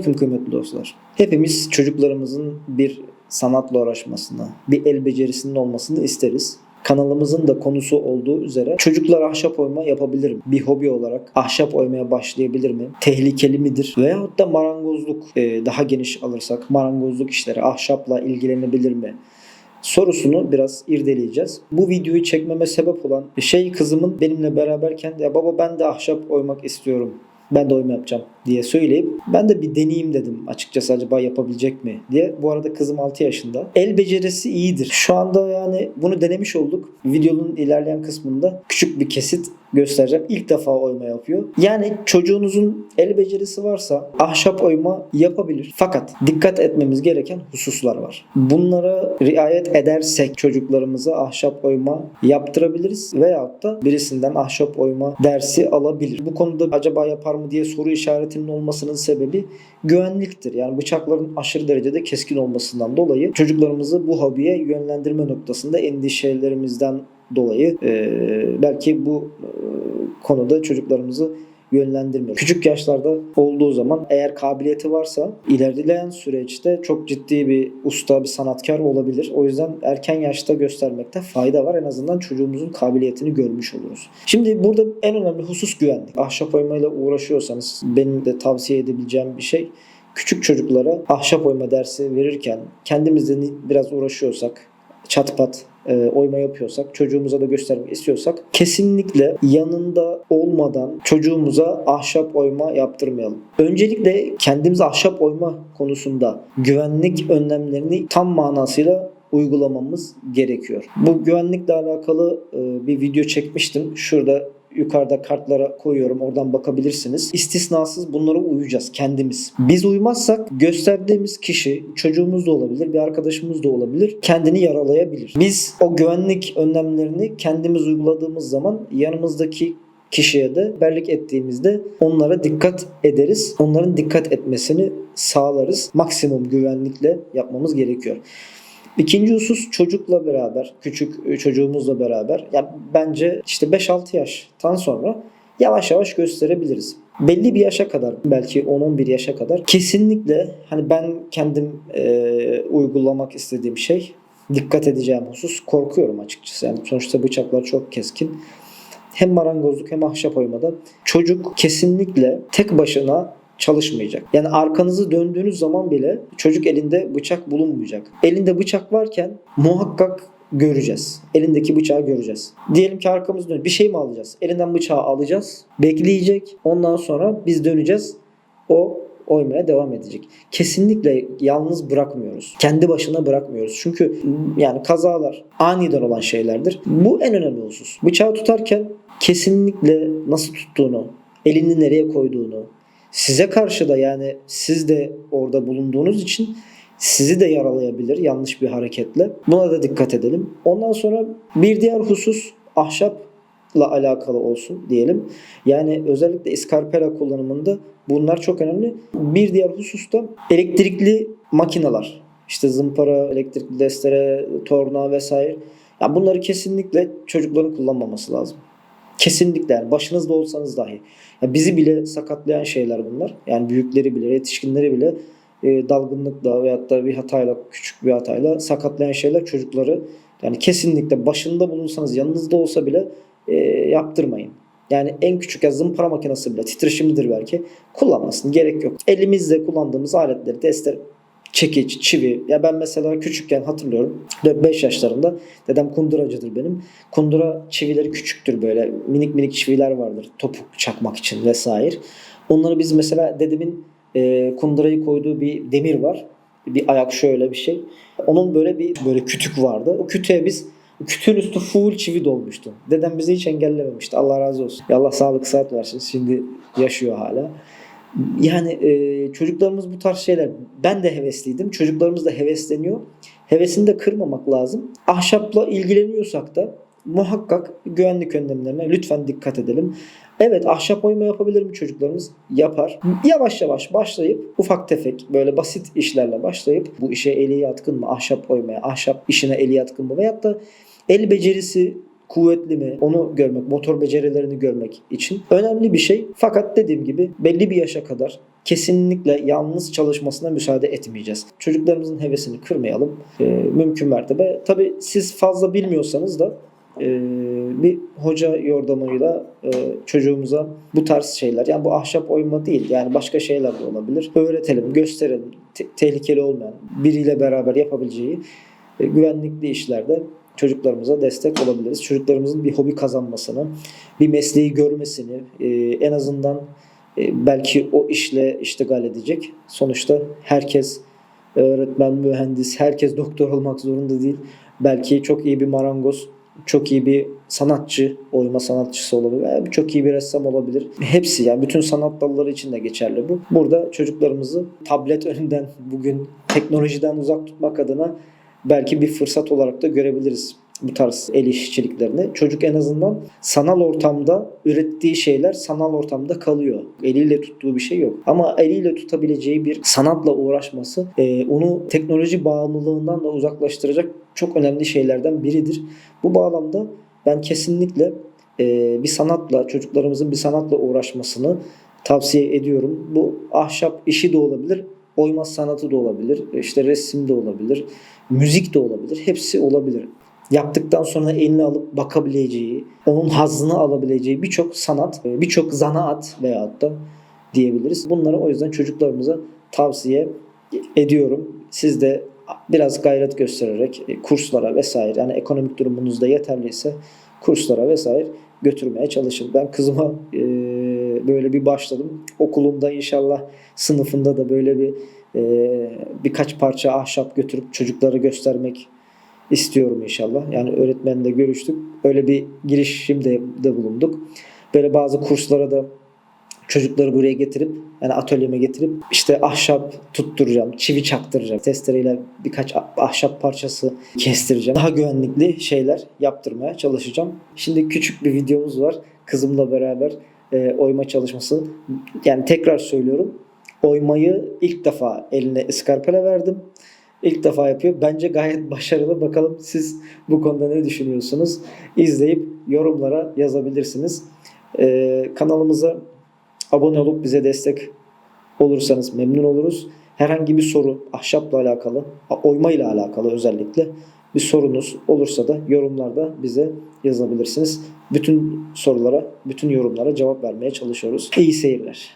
Selamünaleyküm kıymetli dostlar. Hepimiz çocuklarımızın bir sanatla uğraşmasını, bir el becerisinin olmasını isteriz. Kanalımızın da konusu olduğu üzere çocuklar ahşap oyma yapabilir mi? Bir hobi olarak ahşap oymaya başlayabilir mi? Tehlikeli midir? Veyahut da marangozluk e, daha geniş alırsak marangozluk işleri ahşapla ilgilenebilir mi? sorusunu biraz irdeleyeceğiz. Bu videoyu çekmeme sebep olan şey kızımın benimle beraberken ya baba ben de ahşap oymak istiyorum. Ben de oyma yapacağım diye söyleyip ben de bir deneyeyim dedim açıkçası acaba yapabilecek mi diye. Bu arada kızım 6 yaşında. El becerisi iyidir. Şu anda yani bunu denemiş olduk. Videonun ilerleyen kısmında küçük bir kesit göstereceğim. İlk defa oyma yapıyor. Yani çocuğunuzun el becerisi varsa ahşap oyma yapabilir. Fakat dikkat etmemiz gereken hususlar var. Bunlara riayet edersek çocuklarımıza ahşap oyma yaptırabiliriz veyahut da birisinden ahşap oyma dersi alabilir. Bu konuda acaba yapar mı diye soru işaretinin olmasının sebebi güvenliktir. Yani bıçakların aşırı derecede keskin olmasından dolayı çocuklarımızı bu hobiye yönlendirme noktasında endişelerimizden dolayı e, belki bu e, konuda çocuklarımızı yönlendirmiyor. Küçük yaşlarda olduğu zaman eğer kabiliyeti varsa ilerleyen süreçte çok ciddi bir usta, bir sanatkar olabilir. O yüzden erken yaşta göstermekte fayda var. En azından çocuğumuzun kabiliyetini görmüş oluruz. Şimdi burada en önemli husus güvenlik. Ahşap oymayla uğraşıyorsanız benim de tavsiye edebileceğim bir şey küçük çocuklara ahşap oyma dersi verirken kendimizden biraz uğraşıyorsak çat pat e, oyma yapıyorsak, çocuğumuza da göstermek istiyorsak kesinlikle yanında olmadan çocuğumuza ahşap oyma yaptırmayalım. Öncelikle kendimize ahşap oyma konusunda güvenlik önlemlerini tam manasıyla uygulamamız gerekiyor. Bu güvenlikle alakalı e, bir video çekmiştim. Şurada yukarıda kartlara koyuyorum. Oradan bakabilirsiniz. İstisnasız bunlara uyacağız kendimiz. Biz uymazsak gösterdiğimiz kişi çocuğumuz da olabilir, bir arkadaşımız da olabilir. Kendini yaralayabilir. Biz o güvenlik önlemlerini kendimiz uyguladığımız zaman yanımızdaki kişiye de berlik ettiğimizde onlara dikkat ederiz. Onların dikkat etmesini sağlarız. Maksimum güvenlikle yapmamız gerekiyor. İkinci husus çocukla beraber, küçük çocuğumuzla beraber. Ya bence işte 5-6 yaştan sonra yavaş yavaş gösterebiliriz. Belli bir yaşa kadar belki 10-11 yaşa kadar kesinlikle hani ben kendim e, uygulamak istediğim şey dikkat edeceğim husus korkuyorum açıkçası. Yani sonuçta bıçaklar çok keskin. Hem marangozluk hem ahşap oymada çocuk kesinlikle tek başına çalışmayacak. Yani arkanızı döndüğünüz zaman bile çocuk elinde bıçak bulunmayacak. Elinde bıçak varken muhakkak göreceğiz. Elindeki bıçağı göreceğiz. Diyelim ki arkamızı dön. Bir şey mi alacağız? Elinden bıçağı alacağız. Bekleyecek. Ondan sonra biz döneceğiz. O oymaya devam edecek. Kesinlikle yalnız bırakmıyoruz. Kendi başına bırakmıyoruz. Çünkü yani kazalar aniden olan şeylerdir. Bu en önemli husus. Bıçağı tutarken kesinlikle nasıl tuttuğunu, elini nereye koyduğunu, size karşı da yani siz de orada bulunduğunuz için sizi de yaralayabilir yanlış bir hareketle. Buna da dikkat edelim. Ondan sonra bir diğer husus ahşapla alakalı olsun diyelim. Yani özellikle iskarpela kullanımında bunlar çok önemli. Bir diğer husus da elektrikli makineler. İşte zımpara, elektrikli destere, torna vesaire. Ya bunları kesinlikle çocukların kullanmaması lazım. Kesinlikle yani başınızda olsanız dahi. Ya bizi bile sakatlayan şeyler bunlar. Yani büyükleri bile, yetişkinleri bile e, dalgınlıkla veyahut da bir hatayla, küçük bir hatayla sakatlayan şeyler çocukları. Yani kesinlikle başında bulunsanız yanınızda olsa bile e, yaptırmayın. Yani en küçük ya zımpara makinesi bile titreşimlidir belki. Kullanmasın gerek yok. Elimizde kullandığımız aletleri, testler, çekiç, çivi. Ya ben mesela küçükken hatırlıyorum 4-5 yaşlarında dedem kunduracıdır benim. Kundura çivileri küçüktür böyle. Minik minik çiviler vardır topuk çakmak için vesaire. Onları biz mesela dedemin e, kundurayı koyduğu bir demir var. Bir ayak şöyle bir şey. Onun böyle bir böyle kütük vardı. O kütüğe biz Kütüğün üstü full çivi dolmuştu. Dedem bizi hiç engellememişti. Allah razı olsun. Ya Allah sağlık saat versin. Şimdi yaşıyor hala. Yani e, çocuklarımız bu tarz şeyler. Ben de hevesliydim. Çocuklarımız da hevesleniyor. Hevesini de kırmamak lazım. Ahşapla ilgileniyorsak da muhakkak güvenlik önlemlerine lütfen dikkat edelim. Evet ahşap oyma yapabilir mi çocuklarımız? Yapar. Yavaş yavaş başlayıp ufak tefek böyle basit işlerle başlayıp bu işe eli yatkın mı? Ahşap oymaya, ahşap işine eli yatkın mı? Veyahut da el becerisi kuvvetli mi onu görmek, motor becerilerini görmek için önemli bir şey. Fakat dediğim gibi belli bir yaşa kadar kesinlikle yalnız çalışmasına müsaade etmeyeceğiz. Çocuklarımızın hevesini kırmayalım. Ee, mümkün mertebe. Tabii siz fazla bilmiyorsanız da e, bir hoca yordamıyla e, çocuğumuza bu tarz şeyler yani bu ahşap oyma değil yani başka şeyler de olabilir. Öğretelim, gösterelim. Te- tehlikeli olmayan, biriyle beraber yapabileceği e, güvenlikli işlerde çocuklarımıza destek olabiliriz. Çocuklarımızın bir hobi kazanmasını, bir mesleği görmesini, e, en azından e, belki o işle iştigal edecek. Sonuçta herkes öğretmen, mühendis, herkes doktor olmak zorunda değil. Belki çok iyi bir marangoz, çok iyi bir sanatçı, oyma sanatçısı olabilir. Çok iyi bir ressam olabilir. Hepsi yani bütün sanat dalları için de geçerli bu. Burada çocuklarımızı tablet önünden bugün teknolojiden uzak tutmak adına belki bir fırsat olarak da görebiliriz bu tarz el işçiliklerini. Çocuk en azından sanal ortamda ürettiği şeyler sanal ortamda kalıyor. Eliyle tuttuğu bir şey yok. Ama eliyle tutabileceği bir sanatla uğraşması e, onu teknoloji bağımlılığından da uzaklaştıracak çok önemli şeylerden biridir. Bu bağlamda ben kesinlikle e, bir sanatla çocuklarımızın bir sanatla uğraşmasını tavsiye ediyorum. Bu ahşap işi de olabilir, oyma sanatı da olabilir, işte resim de olabilir, müzik de olabilir. Hepsi olabilir. Yaptıktan sonra eline alıp bakabileceği, onun hazzını alabileceği birçok sanat, e, birçok zanaat veyahut da diyebiliriz. Bunları o yüzden çocuklarımıza tavsiye ediyorum. Siz de biraz gayret göstererek e, kurslara vesaire yani ekonomik durumunuz da yeterliyse kurslara vesaire götürmeye çalışın. Ben kızıma e, böyle bir başladım. Okulunda inşallah sınıfında da böyle bir e, birkaç parça ahşap götürüp çocuklara göstermek istiyorum inşallah. Yani öğretmenle görüştük. Öyle bir girişimde de bulunduk. Böyle bazı kurslara da çocukları buraya getirip yani atölyeme getirip işte ahşap tutturacağım, çivi çaktıracağım. Testereyle birkaç ah- ahşap parçası kestireceğim. Daha güvenlikli şeyler yaptırmaya çalışacağım. Şimdi küçük bir videomuz var. Kızımla beraber e, oyma çalışması. Yani tekrar söylüyorum. Oymayı ilk defa eline ıskarpele verdim. İlk defa yapıyor. Bence gayet başarılı. Bakalım siz bu konuda ne düşünüyorsunuz? İzleyip yorumlara yazabilirsiniz. Ee, kanalımıza abone olup bize destek olursanız memnun oluruz. Herhangi bir soru ahşapla alakalı, oyma ile alakalı özellikle bir sorunuz olursa da yorumlarda bize yazabilirsiniz. Bütün sorulara, bütün yorumlara cevap vermeye çalışıyoruz. İyi seyirler.